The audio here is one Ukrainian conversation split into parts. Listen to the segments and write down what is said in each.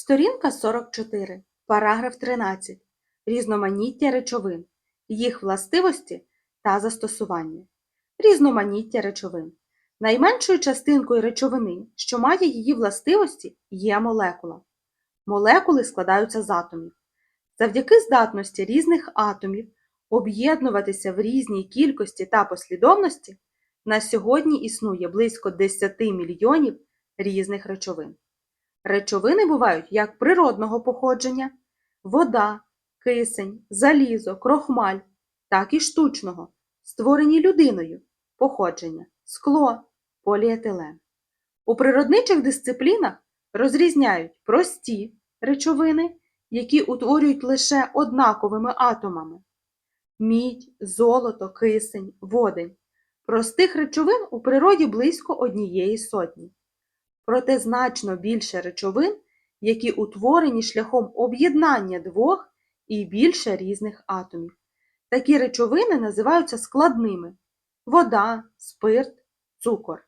Сторінка 44, параграф 13. Різноманіття речовин, їх властивості та застосування. Різноманіття речовин. Найменшою частинкою речовини, що має її властивості, є молекула. Молекули складаються з атомів. Завдяки здатності різних атомів об'єднуватися в різній кількості та послідовності, на сьогодні існує близько 10 мільйонів різних речовин. Речовини бувають як природного походження – вода, кисень, залізо, крохмаль, так і штучного, створені людиною – походження, скло, поліетилен. У природничих дисциплінах розрізняють прості речовини, які утворюють лише однаковими атомами – мідь, золото, кисень, водень. Простих речовин у природі близько однієї сотні. Проте значно більше речовин, які утворені шляхом об'єднання двох і більше різних атомів. Такі речовини називаються складними – вода, спирт, цукор.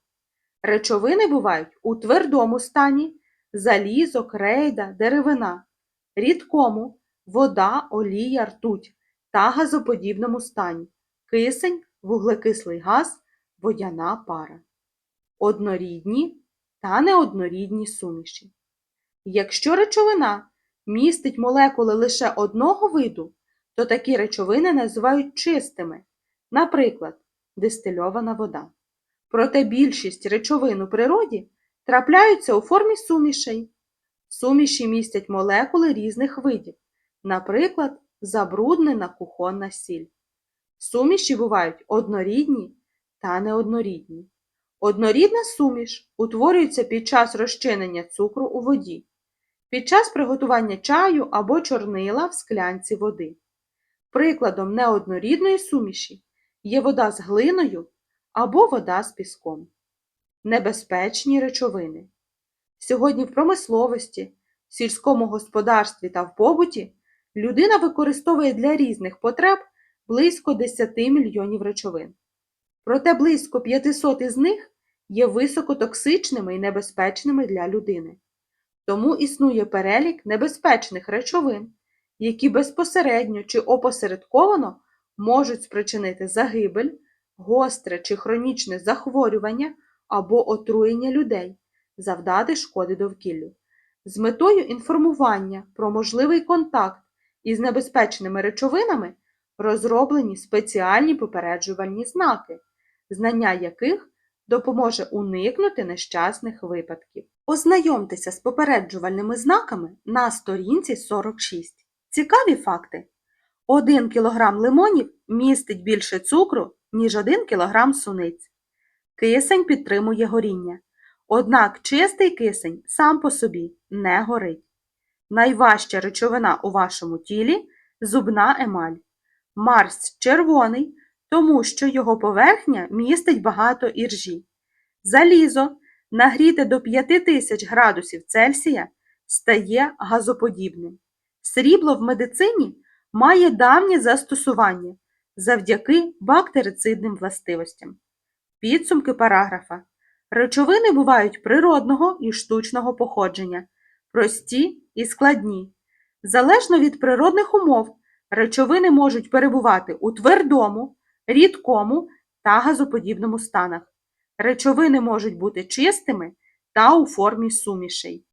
Речовини бувають у твердому стані – залізо, крейда, деревина, рідкому – вода, олія, ртуть та газоподібному стані – кисень, вуглекислий газ, водяна пара. Однорідні та неоднорідні суміші. Якщо речовина містить молекули лише одного виду, то такі речовини називають чистими, наприклад, дистильована вода. Проте більшість речовин у природі трапляються у формі сумішей. Суміші містять молекули різних видів, наприклад, забруднена кухонна сіль. Суміші бувають однорідні та неоднорідні. Однорідна суміш утворюється під час розчинення цукру у воді, під час приготування чаю або чорнила в склянці води. Прикладом неоднорідної суміші є вода з глиною або вода з піском. Небезпечні речовини. Сьогодні в промисловості, сільському господарстві та в побуті людина використовує для різних потреб близько 10 мільйонів речовин. Проте близько 500 із них є високотоксичними і небезпечними для людини. Тому існує перелік небезпечних речовин, які безпосередньо чи опосередковано можуть спричинити загибель, гостре чи хронічне захворювання або отруєння людей, завдати шкоди довкіллю. З метою інформування про можливий контакт із небезпечними речовинами розроблені спеціальні попереджувальні знаки, знання яких допоможе уникнути нещасних випадків. Ознайомтеся з попереджувальними знаками на сторінці 46. Цікаві факти. 1 кг лимонів містить більше цукру, ніж 1 кг суниць. Кисень підтримує горіння. Однак чистий кисень сам по собі не горить. Найважча речовина у вашому тілі зубна емаль. Марс червоний, тому що його поверхня містить багато іржі. Залізо, нагріте до 5000 градусів Цельсія, стає газоподібним. Срібло в медицині має давнє застосування завдяки бактерицидним властивостям. Підсумки параграфа. Речовини бувають природного і штучного походження, прості і складні. Залежно від природних умов, речовини можуть перебувати у твердому, рідкому та газоподібному станах. Речовини можуть бути чистими та у формі сумішей.